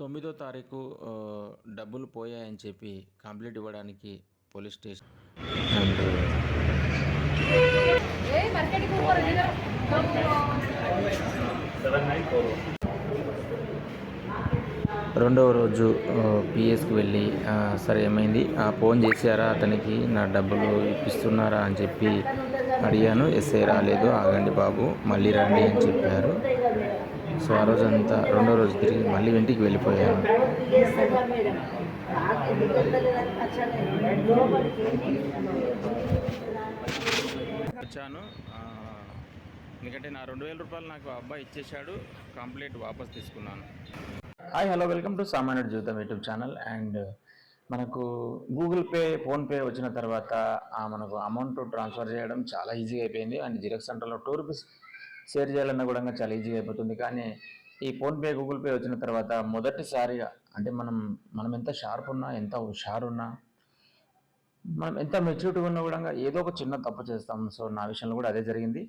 తొమ్మిదో తారీఖు డబ్బులు పోయాయని చెప్పి కంప్లైంట్ ఇవ్వడానికి పోలీస్ స్టేషన్. రెండవ రోజు పిఎస్కి వెళ్ళి సరే ఏమైంది? ఆ, ఫోన్ చేశారా? అతనికి నా డబ్బులు ఇప్పిస్తున్నారా అని చెప్పి అడిగాను. ఎస్ఐ రాలేదు. ఆగండి బాబు మళ్ళీ రండి అని చెప్పారు. సో ఆ రోజు అంతా రెండో రోజు తిరిగి మళ్ళీ ఇంటికి వెళ్ళిపోయాను. వచ్చాను. ఆ, ఎందుకంటే నా రెండు వేల రూపాయలు నాకు ఆ అబ్బాయి ఇచ్చేశాడు కంప్లీట్ వాపస్ తీసుకున్నాను. హాయ్ హలో వెల్కమ్ టు సామాన్యుడు జీవితం యూట్యూబ్ ఛానల్. అండ్ మనకు గూగుల్ పే ఫోన్పే వచ్చిన తర్వాత ఆ, మనకు అమౌంట్ ట్రాన్స్ఫర్ చేయడం చాలా ఈజీగా అయిపోయింది. అండ్ జిరాక్స్ సెంటర్లో టూ రూపీస్ షేర్ చేయాలన్నా కూడా చాలా ఈజీగా అయిపోతుంది. కానీ ఈ ఫోన్పే గూగుల్ పే వచ్చిన తర్వాత మొదటిసారిగా అంటే మనం మనం ఎంత షార్ప్ ఉన్నా ఎంత హుషారు ఉన్నా మనం ఎంత మెచ్యూరిటీ ఉన్నా కూడా ఏదో ఒక చిన్న తప్పు చేస్తాం. సో నా విషయంలో కూడా అదే జరిగింది.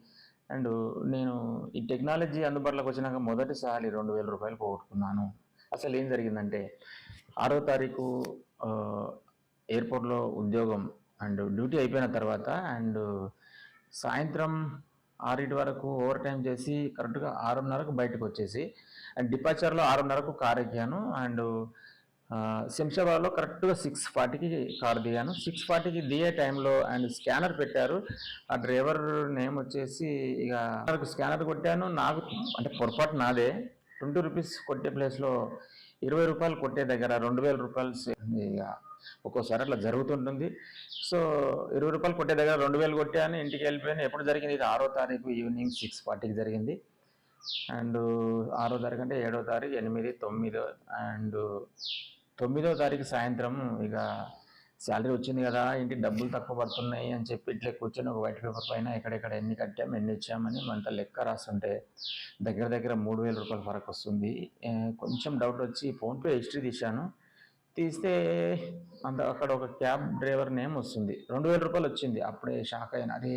అండ్ నేను ఈ టెక్నాలజీ అందుబాటులోకి వచ్చినాక మొదటిసారి రెండు వేల రూపాయలు పోగొట్టుకున్నాను. అసలు ఏం జరిగిందంటే ఆరో తారీఖు ఎయిర్పోర్ట్లో ఉద్యోగం అండ్ డ్యూటీ అయిపోయిన తర్వాత అండ్ సాయంత్రం ఆరింటి వరకు ఓవర్ టైం చేసి కరెక్ట్గా ఆరున్నరకు బయటకు వచ్చేసి అండ్ డిపార్చర్లో ఆరున్నరకు కార్ ఎక్కాను అండ్ శంషాబాద్లో కరెక్ట్గా సిక్స్ ఫార్టీకి కార్ దిగాను. సిక్స్ ఫార్టీకి దిగే టైంలో అండ్ స్కానర్ పెట్టారు. ఆ డ్రైవర్ నేమ్ వచ్చేసి ఇక నాకు స్కానర్ కొట్టాను. నాకు అంటే పొరపాటు నాదే. ట్వంటీ రూపీస్ కొట్టే ప్లేస్లో ఇరవై రూపాయలు కొట్టే దగ్గర రెండు వేల రూపాయలు ఇక. ఒక్కోసారి అట్లా జరుగుతుంటుంది. సో ఇరవై రూపాయలు కొట్టే దగ్గర రెండు వేలు కొట్టాను ఇంటికి వెళ్ళిపోయాను ఎప్పుడు జరిగింది? ఇది ఆరో తారీఖు ఈవినింగ్ సిక్స్ ఫార్టీకి జరిగింది. అండ్ ఆరో తారీఖు అంటే ఏడో తారీఖు ఎనిమిది తొమ్మిదో అండ్ తొమ్మిదో తారీఖు సాయంత్రం ఇక శాలరీ వచ్చింది కదా ఇంటి డబ్బులు తక్కువ పడుతున్నాయి అని చెప్పి ఇట్లా కూర్చొని ఒక వైట్ పేపర్ పైన ఎక్కడెక్కడ ఎన్ని కట్టాం ఎన్ని ఇచ్చామని మనంత లెక్క రాస్తుంటే దగ్గర దగ్గర మూడు వేల రూపాయల వరకు వస్తుంది. కొంచెం డౌట్ వచ్చి ఫోన్పే హిస్టరీ తీశాను. తీస్తే అంత అక్కడ ఒక క్యాబ్ డ్రైవర్ నేమ్ వస్తుంది. రెండు వేల రూపాయలు వచ్చింది. అప్పుడే షాక్ అయిన అదే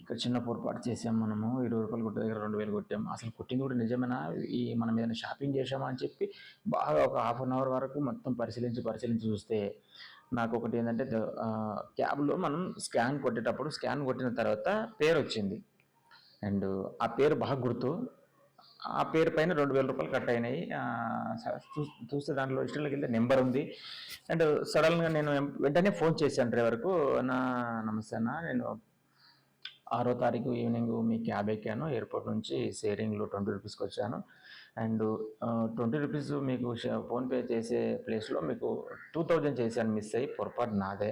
ఇక్కడ చిన్న పొరపాటు చేసాం మనము ఇరవై రూపాయలు కొట్టే దగ్గర రెండు వేలు కొట్టాము అసలు కొట్టింది కూడా నిజమేనా? ఈ మనం ఏదైనా షాపింగ్ చేసామా అని చెప్పి బాగా ఒక హాఫ్ అన్ అవర్ వరకు మొత్తం పరిశీలించి పరిశీలించి చూస్తే నాకు ఒకటి ఏంటంటే క్యాబ్లో మనం స్కాన్ కొట్టేటప్పుడు స్కాన్ కొట్టిన తర్వాత పేరు వచ్చింది. అండ్ ఆ పేరు బాగా గుర్తు. ఆ పేరు పైన రెండు వేల రూపాయలు కట్ అయినాయి. స- చూ- చూస్తే దాంట్లో ఇష్టంలోకి వెళ్తే నెంబర్ ఉంది. అండ్ సడన్గా నేను వెంటనే ఫోన్ చేశాను డ్రైవర్కు. నా నమస్తే అన్న నేను ఆరో తారీఖు ఈవినింగ్ మీ క్యాబ్ ఎక్కాను. ఎయిర్పోర్ట్ నుంచి షేరింగ్లో ట్వంటీ రూపీస్కి వచ్చాను. అండ్ ట్వంటీ రూపీస్ మీకు ఫోన్పే చేసే ప్లేస్లో మీకు టూ థౌజండ్ చేశాను మిస్ అయ్యి. పొరపాటు నాదే.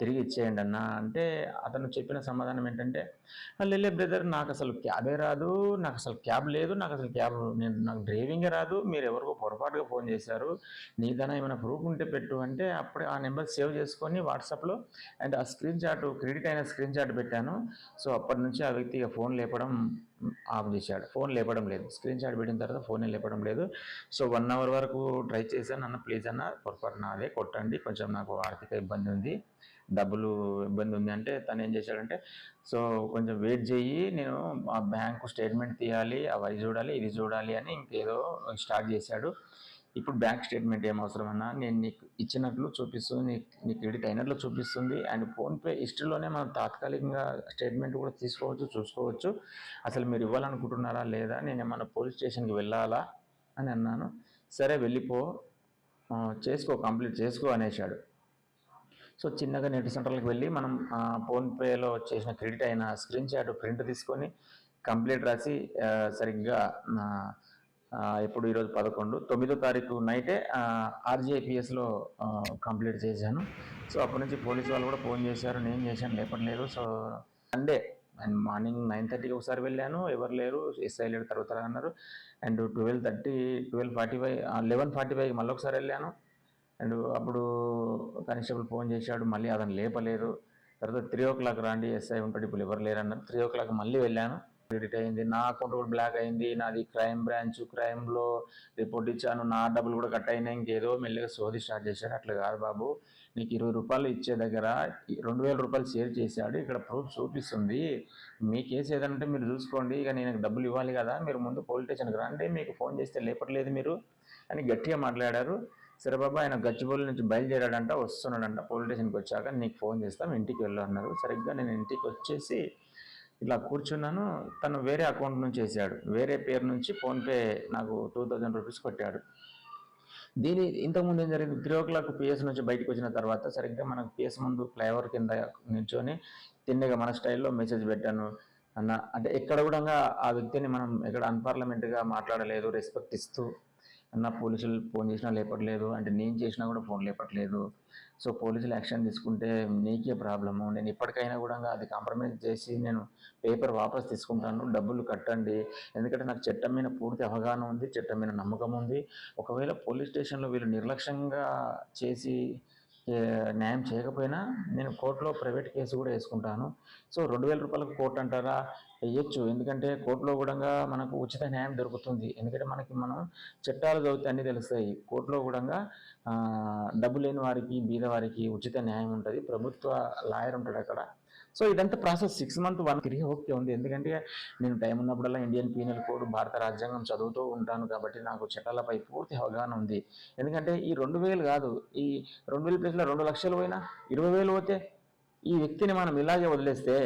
తిరిగి ఇచ్చేయండి అన్న. అంటే అతను చెప్పిన సమాధానం ఏంటంటే లేలే బ్రదర్ నాకు అసలు క్యాబే రాదు. నాకు అసలు క్యాబ్ లేదు. నాకు అసలు క్యాబ్ నేను నాకు డ్రైవింగే రాదు. మీరు ఎవరికో పొరపాటుగా ఫోన్ చేశారు. నీదన ఏమైనా ప్రూఫ్ ఉంటే పెట్టు. అంటే అప్పుడే ఆ నెంబర్ సేవ్ చేసుకొని వాట్సాప్లో అండ్ ఆ స్క్రీన్ షాట్ క్రెడిట్ అయిన స్క్రీన్ షాట్ పెట్టాను. సో అప్పటి నుంచి ఆ వ్యక్తి ఫోన్ లేపడం ఆఫ్ చేశాడు. ఫోన్ లేపడం లేదు. స్క్రీన్ షాట్ పెట్టిన తర్వాత ఫోన్ లేపడం లేదు. సో వన్ అవర్ వరకు ట్రై చేశాను అన్న ప్లీజ్ అన్న పొరపాటు నాదే కొట్టండి. కొంచెం నాకు ఆర్థిక ఇబ్బంది ఉంది. డబ్బులు ఇబ్బంది ఉంది అంటే తను ఏం చేశాడంటే సో కొంచెం వెయిట్ చేయి. నేను ఆ బ్యాంకు స్టేట్మెంట్ తీయాలి. అవి చూడాలి. ఇది చూడాలి అని ఇంకేదో స్టార్ట్ చేశాడు. ఇప్పుడు బ్యాంక్ స్టేట్మెంట్ ఏం అవసరమన్నా? నేను నీకు ఇచ్చినట్లు చూపిస్తుంది నీకు నీ క్రెడిట్ అయినట్లు చూపిస్తుంది. అండ్ ఫోన్పే హిస్టరీలోనే మనం తాత్కాలికంగా స్టేట్మెంట్ కూడా తీసుకోవచ్చు చూసుకోవచ్చు. అసలు మీరు ఇవ్వాలనుకుంటున్నారా లేదా? నేను ఏమన్నా పోలీస్ స్టేషన్కి వెళ్ళాలా అని అన్నాను. సరే వెళ్ళిపో. చేసుకో కంప్లీట్ చేసుకో అనేసాడు సో చిన్నగా నెట్ సెంటర్లకు వెళ్ళి మనం ఫోన్పేలో చేసిన క్రెడిట్ అయిన స్క్రీన్ షాట్ ప్రింట్ తీసుకొని కంప్లీట్ రాసి సరిగ్గా ఇప్పుడు ఈరోజు పదకొండు. తొమ్మిదో తారీఖు నైటే ఆర్జేపీఎస్లో కంప్లీట్ చేశాను. సో అప్పటి నుంచి పోలీస్ వాళ్ళు కూడా ఫోన్ చేశారు. నేను చేశాను లేపట్లేదు so Sunday and morning nine థర్టీకి ఒకసారి వెళ్ళాను. ఎవరు లేరు ఎస్ఐ లేడు తర్వాత అన్నారు. And twelve thirty twelve forty five eleven forty five మళ్ళీ ఒకసారి వెళ్ళాను. అండ్ అప్పుడు కానిస్టేబుల్ ఫోన్ చేశాడు. మళ్ళీ అతను లేపలేరు తర్వాత త్రీ ఓ క్లాక్ రాండి ఎస్ఐ ఉంటాడు. ఇప్పుడు ఎవరు లేరు అన్నారు త్రీ ఓ క్లాక్ మళ్ళీ వెళ్ళాను. క్రెడిట్ అయింది. నా అకౌంట్ కూడా బ్లాక్ అయింది. నాది క్రైమ్ బ్రాంచ్ క్రైమ్లో రిపోర్ట్ ఇచ్చాను. నా డబ్బులు కూడా కట్ అయినాయి ఇంకేదో మెల్లిగా సోది స్టార్ట్ చేశాడు. అట్లా కాదు బాబు. నీకు ఇరవై రూపాయలు ఇచ్చే దగ్గర రెండు వేల రూపాయలు షేర్ చేశాడు. ఇక్కడ ప్రూఫ్ చూపిస్తుంది. మీ కేసు ఏదంటే మీరు చూసుకోండి. ఇక నేను డబ్బులు ఇవ్వాలి కదా. మీరు ముందు పోలీస్ స్టేషన్కి రండి. మీకు ఫోన్ చేస్తే లేపట్లేదు మీరు అని గట్టిగా మాట్లాడారు. సరే బాబా ఆయన గచ్చిబౌలి నుంచి బయలుదేరాడంట వస్తున్నాడంట. పోలీస్ స్టేషన్కి వచ్చాక నీకు ఫోన్ చేస్తాం. ఇంటికి వెళ్ళు అన్నారు. సరిగ్గా నేను ఇంటికి వచ్చేసి ఇలా కూర్చున్నాను. తను వేరే అకౌంట్ నుంచి వేసాడు. వేరే పేరు నుంచి ఫోన్పే నాకు టూ థౌజండ్ రూపీస్ కొట్టాడు. దీని ఇంతకుముందు ఏం జరిగింది? త్రీ ఓ క్లాక్ పిఎస్ నుంచి బయటకు వచ్చిన తర్వాత సరిగ్గా మనకు పిఎస్ ముందు ఫ్లైఓవర్ కింద నిల్చొని తిన్నగా మన స్టైల్లో మెసేజ్ పెట్టాను. అన్న అంటే ఎక్కడ కూడా ఆ వ్యక్తిని మనం ఎక్కడ అన్పార్లమెంట్గా మాట్లాడలేదు రెస్పెక్ట్ ఇస్తూ అన్న పోలీసులు ఫోన్ చేసినా లేపట్లేదు. అంటే నేను చేసినా కూడా ఫోన్ లేపట్లేదు. సో పోలీసులు యాక్షన్ తీసుకుంటే నీకే ప్రాబ్లము. నేను ఇప్పటికైనా కూడా అది కాంప్రమైజ్ చేసి నేను పేపర్ వాపస్ తీసుకుంటాను. డబ్బులు కట్టండి. ఎందుకంటే నాకు చట్టం మీద పూర్తి అవగాహన ఉంది చట్టం మీద నమ్మకం ఉంది. ఒకవేళ పోలీస్ స్టేషన్లో వీళ్ళు నిర్లక్ష్యంగా చేసి న్యాయం చేయకపోయినా నేను కోర్టులో ప్రైవేట్ కేసు కూడా వేసుకుంటాను. సో రెండు వేల రూపాయలకు కోర్టు అంటారా? వేయచ్చు. ఎందుకంటే కోర్టులో కూడా మనకు ఉచిత న్యాయం దొరుకుతుంది. ఎందుకంటే మనకి మనం చట్టాలు చదివితే అన్నీ తెలుస్తాయి. కోర్టులో కూడా డబ్బు లేని వారికి బీద వారికి ఉచిత న్యాయం ఉంటుంది. ప్రభుత్వ లాయర్ ఉంటాడు అక్కడ. సో ఇదంతా ప్రాసెస్ సిక్స్ మంత్ వన్ తిరిగి ఓకే ఉంది. ఎందుకంటే నేను టైం ఉన్నప్పుడల్లా ఇండియన్ పీనల్ కోడ్ భారత రాజ్యాంగం చదువుతూ ఉంటాను కాబట్టి నాకు చట్టాలపై పూర్తి అవగాహన ఉంది. ఎందుకంటే ఈ రెండు వేలు కాదు ఈ రెండు వేల ప్లేస్లో రెండు లక్షలు పోయినా ఇరవై వేలు పోతే ఈ వ్యక్తిని మనం ఇలాగే వదిలేస్తే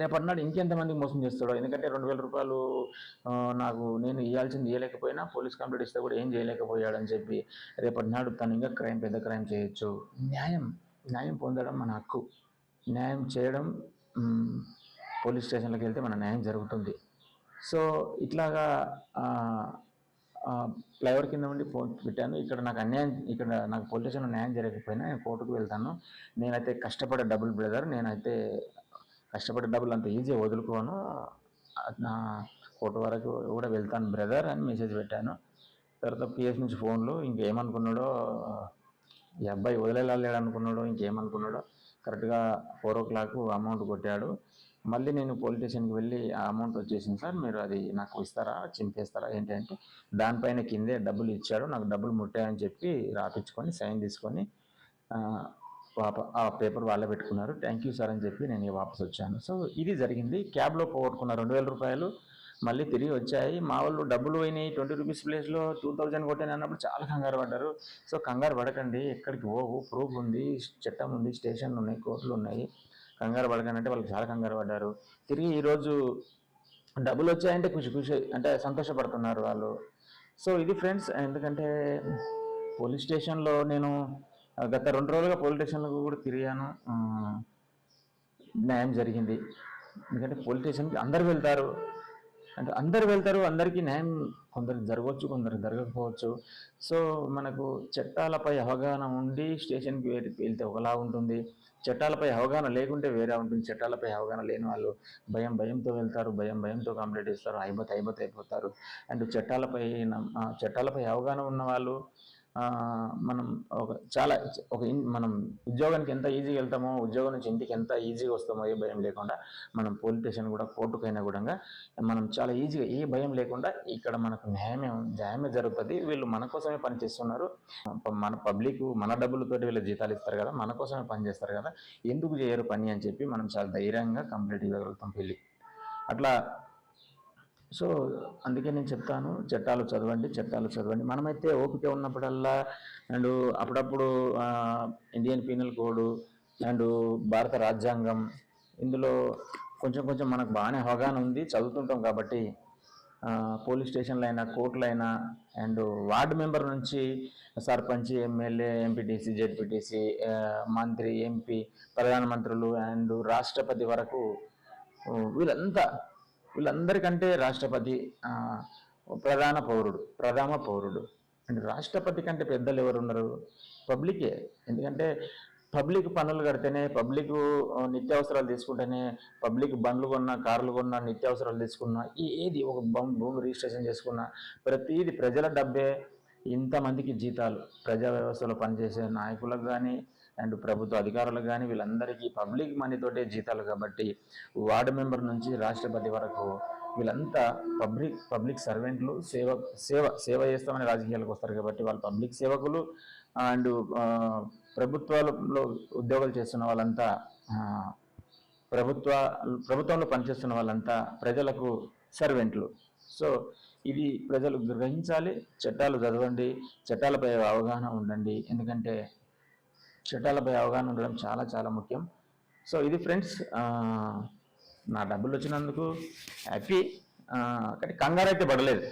రేపటినాడు ఇంకెంతమంది మోసం చేస్తాడో? ఎందుకంటే రెండు వేల రూపాయలు నాకు నేను ఇవ్వాల్సింది ఇవ్వలేకపోయినా పోలీస్ కంప్లైంట్ ఇస్తే కూడా ఏం చేయలేకపోయాడని చెప్పి రేపటి నాడు తను ఇంకా క్రైమ్ పెద్ద క్రైమ్ చేయొచ్చు. న్యాయం న్యాయం పొందడం మన హక్కు. న్యాయం చేయడం పోలీస్ స్టేషన్లోకి వెళ్తే మన న్యాయం జరుగుతుంది. సో ఇట్లాగా ఆ, ఫ్లైఓవర్ కింద ఉండి ఫోన్ పెట్టాను. ఇక్కడ నాకు అన్యాయం ఇక్కడ నాకు పోలీస్ స్టేషన్లో న్యాయం జరగకపోయినా నేను కోర్టుకు వెళ్తాను. నేనైతే కష్టపడే డబుల్ బ్రదర్ నేనైతే కష్టపడే డబ్బులు అంత ఈజీ వదులుకోను. నా కోర్టు వరకు కూడా వెళ్తాను బ్రదర్ అని మెసేజ్ పెట్టాను. తర్వాత పిఎస్ నుంచి ఫోన్లు ఇంకేమనుకున్నాడో ఈ అబ్బాయి వదిలేలా లేడనుకున్నాడో ఇంకేమనుకున్నాడో కరెక్ట్గా ఫోర్ ఓ క్లాక్ అమౌంట్ కొట్టాడు. మళ్ళీ నేను పోలీస్ స్టేషన్కి వెళ్ళి ఆ అమౌంట్ వచ్చేసింది సార్ మీరు అది నాకు ఇస్తారా చింపేస్తారా ఏంటి అంటే దానిపైన కిందే డబ్బులు ఇచ్చాడు నాకు డబ్బులు ముట్టాయని చెప్పి రాపించుకొని సైన్ తీసుకొని ఆ, ఆ పేపర్ వాళ్ళే పెట్టుకున్నారు. థ్యాంక్ యూ సార్ అని చెప్పి నేను వాపస్ వచ్చాను సో ఇది జరిగింది. క్యాబ్లో పోగొట్టుకున్న రెండు వేల రూపాయలు మళ్ళీ తిరిగి వచ్చాయి. మా వాళ్ళు డబ్బులు పోయినాయి. ట్వంటీ రూపీస్ ప్లేస్లో టూ థౌజండ్ కొట్టాను అన్నప్పుడు చాలా కంగారు పడ్డారు. సో కంగారు పడకండి. ఎక్కడికి పోవు. ప్రూఫ్ ఉంది. చట్టం ఉంది. స్టేషన్లు ఉన్నాయి. కోర్టులు ఉన్నాయి. కంగారు పడకండి అంటే వాళ్ళకి చాలా కంగారు పడ్డారు. తిరిగి ఈరోజు డబ్బులు వచ్చాయంటే ఖుషి ఖుషి అంటే సంతోషపడుతున్నారు వాళ్ళు. సో ఇది ఫ్రెండ్స్ ఎందుకంటే పోలీస్ స్టేషన్లో నేను గత రెండు రోజులుగా పోలీస్ స్టేషన్లకు కూడా తిరిగాను. న్యాయం జరిగింది. ఎందుకంటే పోలీస్ స్టేషన్కి అందరు వెళ్తారు. అంటే అందరు వెళ్తారు అందరికీ న్యాయం కొందరికి జరగవచ్చు కొందరికి జరగకపోవచ్చు. సో మనకు చట్టాలపై అవగాహన ఉండి స్టేషన్కి వెళ్తే ఒకలా ఉంటుంది. చట్టాలపై అవగాహన లేకుంటే వేరే ఉంటుంది. చట్టాలపై అవగాహన లేని వాళ్ళు భయం భయంతో వెళ్తారు. భయం భయంతో కంప్లైంట్ చేస్తారు అయిపోతే అయిపోతే అయిపోతారు. అండ్ చట్టాలపై చట్టాలపై అవగాహన ఉన్న వాళ్ళు మనం ఒక చాలా ఒక మనం ఉద్యోగానికి ఎంత ఈజీగా వెళ్తామో ఉద్యోగం నుంచి ఇంటికి ఎంత ఈజీగా వస్తామో ఏ భయం లేకుండా మనం పోలీస్ స్టేషన్ కూడా కోర్టుకైనా కూడా మనం చాలా ఈజీగా ఏ భయం లేకుండా ఇక్కడ మనకు న్యాయమే న్యాయమే జరుగుతుంది. వీళ్ళు మన కోసమే పని చేస్తున్నారు. మన పబ్లిక్ మన డబ్బులతోటి వీళ్ళు జీతాలు ఇస్తారు కదా మన కోసమే పనిచేస్తారు కదా ఎందుకు చేయరు పని అని చెప్పి మనం చాలా ధైర్యంగా కంప్లీట్ ఇవ్వగలుగుతాం పెళ్ళి. అట్లా సో అందుకే నేను చెప్తాను చట్టాలు చదవండి చట్టాలు చదవండి. మనమైతే ఓపిక ఉన్నప్పుడల్లా అండ్ అప్పుడప్పుడు ఇండియన్ పీనల్ కోడ్ అండ్ భారత రాజ్యాంగం ఇందులో కొంచెం కొంచెం మనకు బాగానే అవగాహన ఉంది. చదువుతుంటాం కాబట్టి పోలీస్ స్టేషన్లు అయినా కోర్టులు అయినా అండ్ వార్డు మెంబర్ నుంచి సర్పంచ్ ఎమ్మెల్యే ఎంపీటీసీ జెడ్పీటీసీ మంత్రి ఎంపీ ప్రధానమంత్రులు అండ్ రాష్ట్రపతి వరకు వీళ్ళంతా వీళ్ళందరికంటే రాష్ట్రపతి ప్రధాన పౌరుడు ప్రథమ పౌరుడు. అంటే రాష్ట్రపతి కంటే పెద్దలు ఎవరున్నారు పబ్లికే. ఎందుకంటే పబ్లిక్ పనులు కడితేనే పబ్లిక్ నిత్యావసరాలు తీసుకుంటేనే పబ్లిక్ బండ్లు కొన్నా కార్లు కొన్నా నిత్యావసరాలు తీసుకున్నా ఏది ఒక భూమి రిజిస్ట్రేషన్ చేసుకున్నా ప్రతిది ప్రజల డబ్బే ఇంతమందికి జీతాలు. ప్రజా వ్యవస్థలో పనిచేసే నాయకులకు కానీ అండ్ ప్రభుత్వ అధికారులు కానీ వీళ్ళందరికీ పబ్లిక్ మనీతోటే జీతాలు కాబట్టి వార్డు మెంబర్ నుంచి రాష్ట్రపతి వరకు వీళ్ళంతా పబ్లిక్ పబ్లిక్ సర్వెంట్లు సేవ సేవ సేవ చేస్తామని రాజకీయాలకు వస్తారు కాబట్టి వాళ్ళు పబ్లిక్ సేవకులు అండ్ ప్రభుత్వాలలో ఉద్యోగాలు చేస్తున్న వాళ్ళంతా ప్రభుత్వ ప్రభుత్వంలో పనిచేస్తున్న వాళ్ళంతా ప్రజలకు సర్వెంట్లు. సో ఇది ప్రజలు గ్రహించాలి చట్టాలు చదవండి చట్టాలపై అవగాహన ఉండండి. ఎందుకంటే చట్టాలపై అవగాహన ఉండడం చాలా చాలా ముఖ్యం. సో ఇది ఫ్రెండ్స్ నా డబ్బులు వచ్చినందుకు హ్యాపీ. కానీ కంగారు అయితే పడలేదు.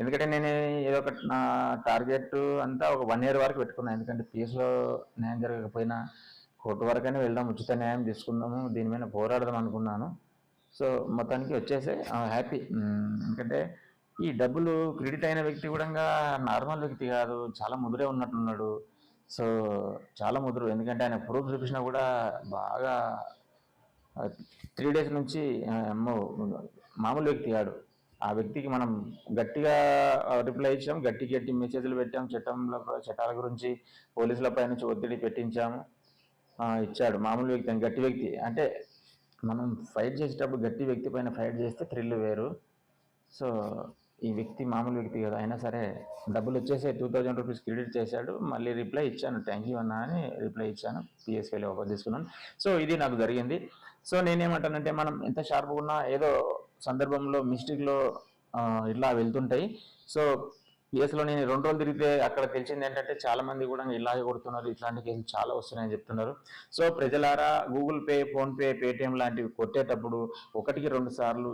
ఎందుకంటే నేను ఏదో ఒక నా టార్గెట్ అంతా ఒక వన్ ఇయర్ వరకు పెట్టుకున్నాను ఎందుకంటే పీస్లో న్యాయం జరగకపోయినా కోర్టు వరకైనా వెళ్దాం ఉచిత న్యాయం తీసుకుందాము దీని మీద పోరాడదాం అనుకున్నాను. సో మొత్తానికి వచ్చేసే హ్యాపీ. ఎందుకంటే ఈ డబ్బులు క్రెడిట్ అయిన వ్యక్తి కూడా నార్మల్ వ్యక్తి కాదు. చాలా ముదురే ఉన్నట్టున్నాడు. సో చాలా ముదురు. ఎందుకంటే ఆయన ప్రూఫ్ చూపించినా కూడా బాగా త్రీ డేస్ నుంచి అమ్మో మామూలు వ్యక్తి కాడు. ఆ వ్యక్తికి మనం గట్టిగా రిప్లై ఇచ్చాం. గట్టి గట్టి మెసేజ్లు పెట్టాం. చట్టంలో చట్టాల గురించి పోలీసుల పైన నుంచి ఒత్తిడి పెట్టించాము. ఇచ్చాడు. మామూలు వ్యక్తి అని గట్టి వ్యక్తి. అంటే మనం ఫైట్ చేసేటప్పుడు గట్టి వ్యక్తి పైన ఫైట్ చేస్తే థ్రిల్ వేరు. సో ఈ వ్యక్తి మామూలు వ్యక్తి కదా అయినా సరే డబ్బులు వచ్చేసి టూ థౌజండ్ రూపీస్ క్రెడిట్ చేశాడు మళ్ళీ రిప్లై ఇచ్చాను థ్యాంక్ యూ అన్నా అని రిప్లై ఇచ్చాను పిఎస్కేలో ఓపెన్ తీసుకున్నాను. సో ఇది నాకు జరిగింది. సో నేనేమంటానంటే మనం ఎంత షార్ప్గా ఉన్నా ఏదో సందర్భంలో మిస్టేక్లో ఇట్లా వెళ్తుంటాయి. సో పిఎస్లో నేను రెండు రోజులు తిరిగితే అక్కడ తెలిసింది ఏంటంటే చాలా మంది కూడా ఇలాగే కొడుతున్నారు ఇట్లాంటి కేసులు చాలా వస్తున్నాయని చెప్తున్నారు. సో ప్రజలారా గూగుల్ పే ఫోన్పే పేటిఎం లాంటివి కొట్టేటప్పుడు ఒకటికి రెండు సార్లు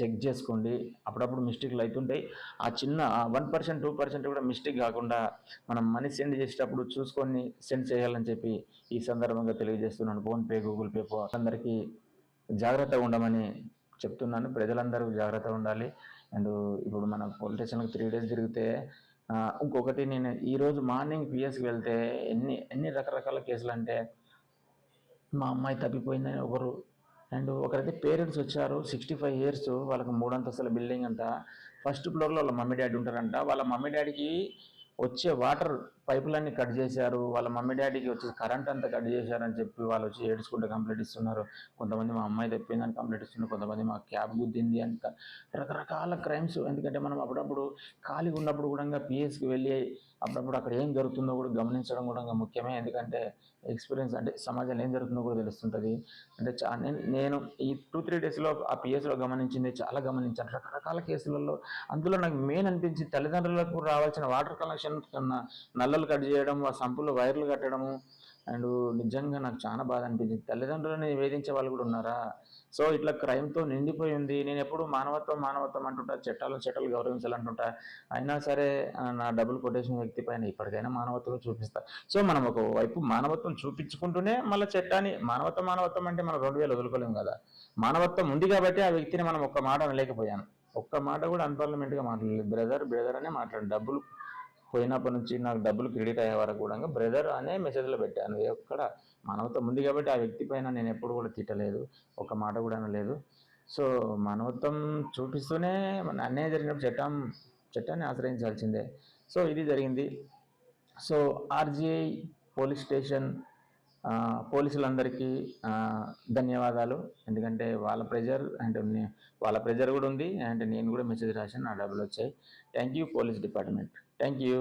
చెక్ చేసుకోండి. అప్పుడప్పుడు మిస్టేక్లు అవుతుంటాయి ఆ చిన్న వన్ పర్సెంట్ టూ పర్సెంట్ కూడా మిస్టేక్ కాకుండా మనం మనీ సెండ్ చేసేటప్పుడు చూసుకొని సెండ్ చేయాలని చెప్పి ఈ సందర్భంగా తెలియజేస్తున్నాను. ఫోన్పే గూగుల్ పే అందరికీ జాగ్రత్తగా ఉండమని చెప్తున్నాను. ప్రజలందరూ జాగ్రత్తగా ఉండాలి. అండ్ ఇప్పుడు మన పోలీస్ స్టేషన్కి త్రీ డేస్ తిరిగితే ఇంకొకటి నేను ఈరోజు మార్నింగ్ పిఎస్కి వెళ్తే ఎన్ని ఎన్ని రకరకాల కేసులు అంటే మా అమ్మాయి తప్పిపోయిందని ఒకరు అండ్ ఒకరైతే పేరెంట్స్ వచ్చారు సిక్స్టీ ఫైవ్ ఇయర్స్ వాళ్ళకి మూడు అంతస్తుల బిల్డింగ్ అంట. ఫస్ట్ ఫ్లోర్లో వాళ్ళ మమ్మీ డాడీ ఉంటారంట. వాళ్ళ మమ్మీ డాడీకి వచ్చే వాటర్ పైపులన్నీ కట్ చేశారు. వాళ్ళ మమ్మీ డాడీకి వచ్చి కరెంట్ అంతా కట్ చేశారని చెప్పి వాళ్ళు వచ్చి ఏడ్చుకుంటే కంప్లైంట్ ఇస్తున్నారు. కొంతమంది మా అమ్మాయి తప్పిందని కంప్లైంట్ ఇస్తున్నారు. కొంతమంది మా క్యాబ్ గుద్దింది అంత రకరకాల క్రైమ్స్. ఎందుకంటే మనం అప్పుడప్పుడు ఖాళీగా ఉన్నప్పుడు కూడా పిఎస్కి వెళ్ళి అప్పుడప్పుడు అక్కడ ఏం జరుగుతుందో కూడా గమనించడం కూడా ముఖ్యమే. ఎందుకంటే ఎక్స్పీరియన్స్ అంటే సమాజంలో ఏం జరుగుతుందో కూడా తెలుస్తుంటుంది. అంటే చా నేను ఈ టూ త్రీ డేస్లో ఆ పిఎస్లో గమనించింది చాలా గమనించాను. రకరకాల కేసులలో అందులో నాకు మెయిన్ అనిపించి తల్లిదండ్రులకు రావాల్సిన వాటర్ కనెక్షన్ కన్నా నల్లలు కట్ చేయడం ఆ సంపులో వైర్లు కట్టడము అండ్ నిజంగా నాకు చాలా బాధ అనిపించింది. తల్లిదండ్రులని వేధించే వాళ్ళు కూడా ఉన్నారా? సో ఇట్లా క్రైమ్తో నిండిపోయి ఉంది. నేను ఎప్పుడు మానవత్వం మానవత్వం అంటుంటా చట్టాలు చట్టాలు గౌరవించాలంటుంటా. అయినా సరే నా డబ్బులు కొటేషన్ వ్యక్తి పైన ఇప్పటికైనా మానవత్వం చూపిస్తా. సో మనం ఒక వైపు మానవత్వం చూపించుకుంటూనే మళ్ళీ చట్టాన్ని మానవత్వం మానవత్వం అంటే మనం రెండు వేలు వదులుకోలేము కదా. మానవత్వం ఉంది కాబట్టి ఆ వ్యక్తిని మనం ఒక్క మాట అనలేకపోయాను. ఒక్క మాట కూడా అన్పార్లమెంట్గా మాట్లాడలేదు. బ్రదర్ బ్రదర్ అనే మాట్లాడు. డబ్బులు పోయినప్పటి నుంచి నాకు డబ్బులు క్రెడిట్ అయ్యే వరకు కూడా బ్రదర్ అనే మెసేజ్లో పెట్టాను. ఎక్కడ మానవత్వం ఉంది కాబట్టి ఆ వ్యక్తి పైన నేను ఎప్పుడు కూడా తిట్టలేదు ఒక మాట కూడా లేదు సో మానవత్వం చూపిస్తూనే అన్నయ్య అన్యాయం జరిగినప్పుడు చట్టం చట్టాన్ని ఆశ్రయించాల్సిందే. సో ఇది జరిగింది. సో ఆర్జీఐ పోలీస్ స్టేషన్ పోలీసులందరికీ ధన్యవాదాలు. ఎందుకంటే వాళ్ళ ప్రెజర్ అండ్ వాళ్ళ ప్రెజర్ కూడా ఉంది అండ్ నేను కూడా మెసేజ్ రాశాను నా డబ్బులు వచ్చాయి. Thank you police department thank you